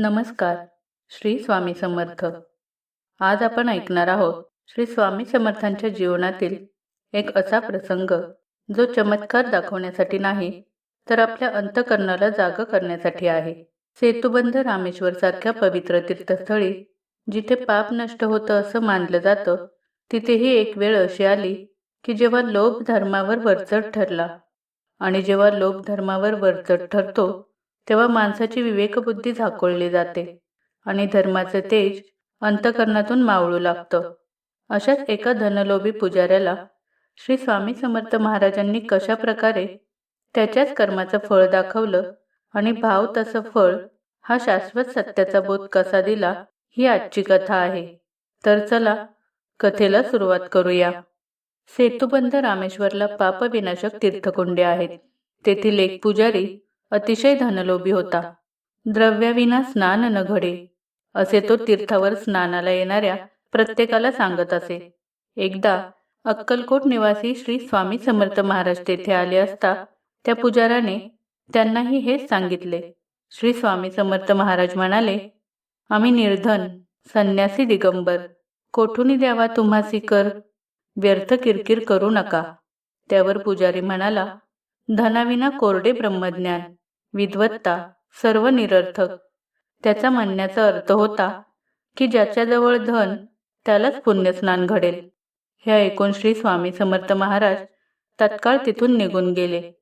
नमस्कार श्री स्वामी समर्थ. आज आपण ऐकणार आहोत श्री स्वामी समर्थांच्या जीवनातील एक असा प्रसंग जो चमत्कार दाखवण्यासाठी नाही तर आपल्या अंतकरणाला जाग करण्यासाठी आहे. सेतुबंध रामेश्वर सारख्या पवित्र तीर्थस्थळी जिथे पाप नष्ट होतं असं मानलं जातं तिथेही एक वेळ अशी आली की जेव्हा लोभ धर्मावर वरचढ ठरला. आणि जेव्हा लोभ धर्मावर वरचढ ठरतो तेव्हा माणसाची विवेकबुद्धी झाकोळली जाते आणि धर्माचे तेज अंतकरणातून मावळू लागतं. अशाच एका धनलोभी पुजाऱ्याला श्री स्वामी समर्थ महाराजांनी कशा प्रकारे त्याच्याच कर्माचं फळ दाखवलं आणि भाव तसं फळ हा शाश्वत सत्याचा बोध कसा दिला ही आजची कथा आहे. तर चला कथेला सुरुवात करूया. सेतुबंध रामेश्वरला पापविनाशक तीर्थकुंडे आहेत. तेथील एक पुजारी अतिशय धनलोभी होता. द्रव्याविना स्नान न घडे. असे तो तीर्थावर स्नानाला येणाऱ्या प्रत्येकाला सांगत असे. एकदा अक्कलकोट निवासी श्री स्वामी समर्थ महाराज तेथे आले असता त्या पुजाराने त्यांनाही हेच सांगितले. श्री स्वामी समर्थ महाराज म्हणाले आम्ही निर्धन संन्यासी दिगंबर कोठून द्यावा तुम्हासी कर व्यर्थ किरकिर करू नका. त्यावर पुजारी म्हणाला धनाविना कोरडे ब्रह्मज्ञान विद्वत्ता सर्व निरर्थक. त्याचा म्हणण्याचा अर्थ होता की ज्याच्याजवळ धन त्यालाच पुण्यस्नान घडेल. हे ऐकून श्री स्वामी समर्थ महाराज तत्काळ तिथून निघून गेले.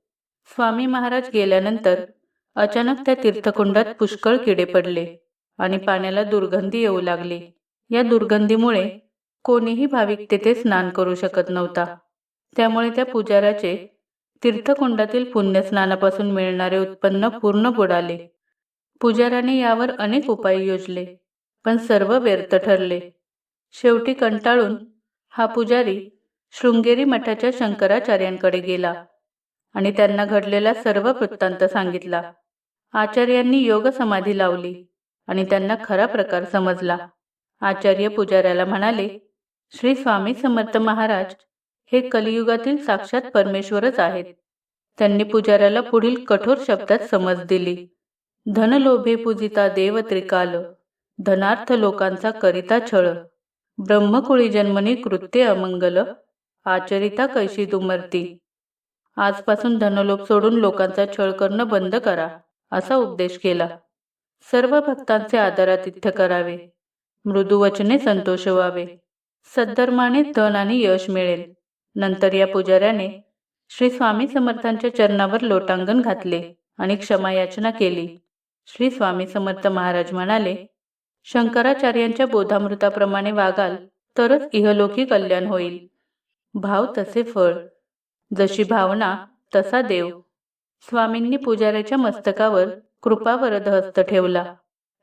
स्वामी महाराज गेल्यानंतर अचानक त्या तीर्थकुंडात पुष्कळ किडे पडले आणि पाण्याला दुर्गंधी येऊ लागली. या दुर्गंधीमुळे कोणीही भाविक तेथे स्नान करू शकत नव्हता. त्यामुळे त्या पुजाऱ्याचे तीर्थकुंडातील पुण्यस्नानापासून मिळणारे उत्पन्न पूर्ण बुडाले. पुजाऱ्याने यावर अनेक उपाय योजले पण सर्व व्यर्थ ठरले. शेवटी कंटाळून हा पुजारी शृंगेरी मठाच्या शंकराचार्यांकडे गेला आणि त्यांना घडलेला सर्व वृत्तांत सांगितला. आचार्यांनी योग समाधी लावली आणि त्यांना खरा प्रकार समजला. आचार्य पुजाऱ्याला म्हणाले श्री स्वामी समर्थ महाराज हे कलियुगातील साक्षात परमेश्वरच आहेत. त्यांनी पुजाऱ्याला पुढील कठोर शब्दात समज दिली. धनलोभे पूजिता देव त्रिकाल धनार्थ लोकांचा करिता छळ ब्रह्मकुळी जन्मनी कृत्य अमंगल आचरिता कैशी दुमर्ती आजपासून धनलोभ सोडून लोकांचा छळ करणं बंद करा असा उपदेश केला. सर्व भक्तांचे आदरातिथ्य करावे. मृदुवचने संतोष व्हावे. सद्धर्माने धन आणि यश मिळेल. नंतर या पुजाऱ्याने श्री स्वामी समर्थांच्या चरणावर लोटांगण घातले आणि क्षमा याचना केली. श्री स्वामी समर्थ महाराज म्हणाले शंकराचार्यांच्या बोधामृताप्रमाणे वागाल तरच इहलोकी कल्याण होईल. भाव तसे फळ. जशी भावना तसा देव. स्वामींनी पुजाऱ्याच्या मस्तकावर कृपावरद हस्त ठेवला.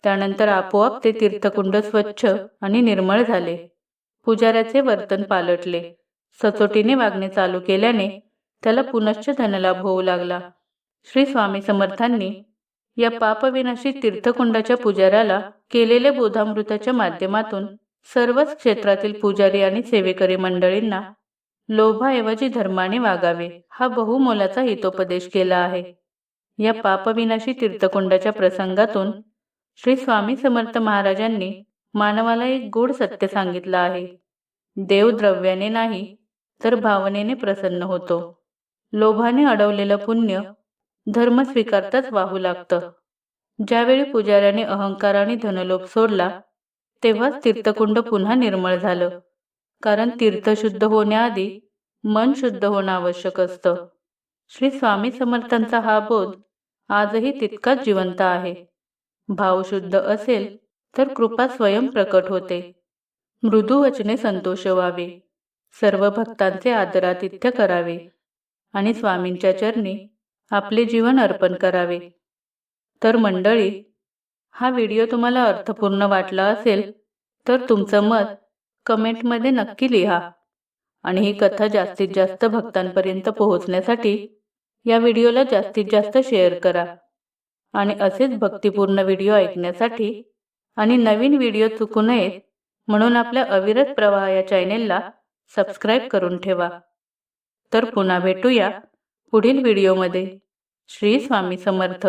त्यानंतर आपोआप ते तीर्थकुंड स्वच्छ आणि निर्मळ झाले. पुजाऱ्याचे वर्तन पालटले. सचोटीने वागणे चालू केल्याने त्याला पुनश्च धनलाभ होऊ लागला. श्री स्वामी समर्थांनी या पापविनाशी तीर्थकुंडाच्या पुजाऱ्याला केलेल्या बोधामृताच्या माध्यमातून सर्वच क्षेत्रातील पुजारी आणि सेवेकरी मंडळींना लोभाऐवजी धर्माने वागावे हा बहुमोलाचा हितोपदेश केला आहे. या पापविनाशी तीर्थकुंडाच्या प्रसंगातून श्री स्वामी समर्थ महाराजांनी मानवाला एक गूढ सत्य सांगितलं आहे. देव द्रव्याने नाही तर भावनेने प्रसन्न होतो. लोभाने अडवलेलं पुण्य धर्म स्वीकारताच वाहू लागतं. ज्यावेळी पुजाऱ्याने अहंकार आणि धनलोभ सोडला तेव्हाच तीर्थकुंड पुन्हा निर्मळ झालं. कारण तीर्थ शुद्ध होण्याआधी मन शुद्ध होणं आवश्यक असतं. श्री स्वामी समर्थांचा हा बोध आजही तितकाच जिवंत आहे. भाव शुद्ध असेल तर कृपा स्वयं प्रकट होते. मृदू वचने संतोष व्हावे. सर्व भक्तांचे आदरातिथ्य करावे आणि स्वामींच्या चरणी आपले जीवन अर्पण करावे. तर मंडळी हा व्हिडिओ तुम्हाला अर्थपूर्ण वाटला असेल तर तुमचं मत कमेंटमध्ये नक्की लिहा आणि ही कथा जास्तीत जास्त भक्तांपर्यंत पोहोचण्यासाठी या व्हिडिओला जास्तीत जास्त शेअर करा आणि असेच भक्तिपूर्ण व्हिडिओ ऐकण्यासाठी आणि नवीन व्हिडिओ चुकू नयेत म्हणून आपल्या अविरत प्रवाह या चॅनेलला सबस्क्राईब करून ठेवा. तर पुन्हा भेटूया पुढील व्हिडिओमध्ये. श्री स्वामी समर्थ.